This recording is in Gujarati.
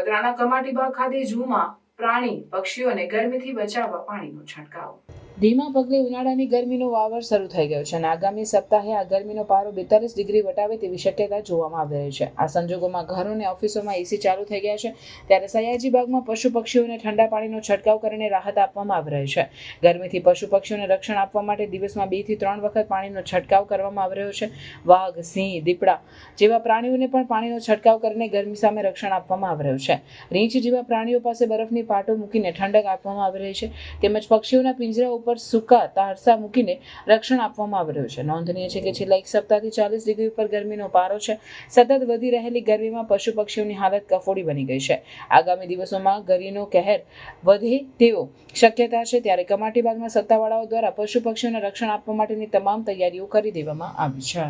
નખત્રાણા કમાટીબાગ ખાતે ઝૂમાં પ્રાણી પક્ષીઓને ગરમીથી બચાવવા પાણીનો છંટકાવ. ધીમા પગલે ઉનાળાની ગરમીનો વાવર શરૂ થઈ ગયો છે અને આગામી સપ્તાહે આ ગરમીનો પારો બેતાલીસ ડિગ્રી વટાવે તેવી શક્યતા જોવામાં આવી રહી છે. આ સંજોગોમાં ઘરો અને ઓફિસોમાં એસી ચાલુ થઈ ગયા છે. ત્યારે સયાજી બાગમાં પશુ પક્ષીઓને ઠંડા પાણીનો છંટકાવ કરીને રાહત આપવામાં આવી રહી છે. ગરમીથી પશુ પક્ષીઓને રક્ષણ આપવા માટે દિવસમાં બેથી ત્રણ વખત પાણીનો છંટકાવ કરવામાં આવી રહ્યો છે. વાઘ, સિંહ, દીપડા જેવા પ્રાણીઓને પણ પાણીનો છંટકાવ કરીને ગરમી સામે રક્ષણ આપવામાં આવી રહ્યું છે. રીંછ જેવા પ્રાણીઓ પાસે બરફની પાટો મૂકીને ઠંડક આપવામાં આવી રહી છે. તેમજ પક્ષીઓના પિંજરા ઉપર સૂકા તારસા મૂકીને રક્ષણ આપવામાં આવી રહ્યું છે. નોંધનીય છે કે છેલ્લા એક સપ્તાહથી ચાલીસ ડિગ્રી ઉપર ગરમીનો પારો છે. સતત વધી રહેલી ગરમીમાં પશુ પક્ષીઓની હાલત કફોડી બની ગઈ છે. આગામી દિવસોમાં ગરમીનો કહેર વધે તેવો શક્યતા છે ત્યારે કમાટીબાગના સત્તાવાળાઓ દ્વારા પશુ પક્ષીઓને રક્ષણ આપવા માટેની તમામ તૈયારીઓ કરી દેવામાં આવી છે.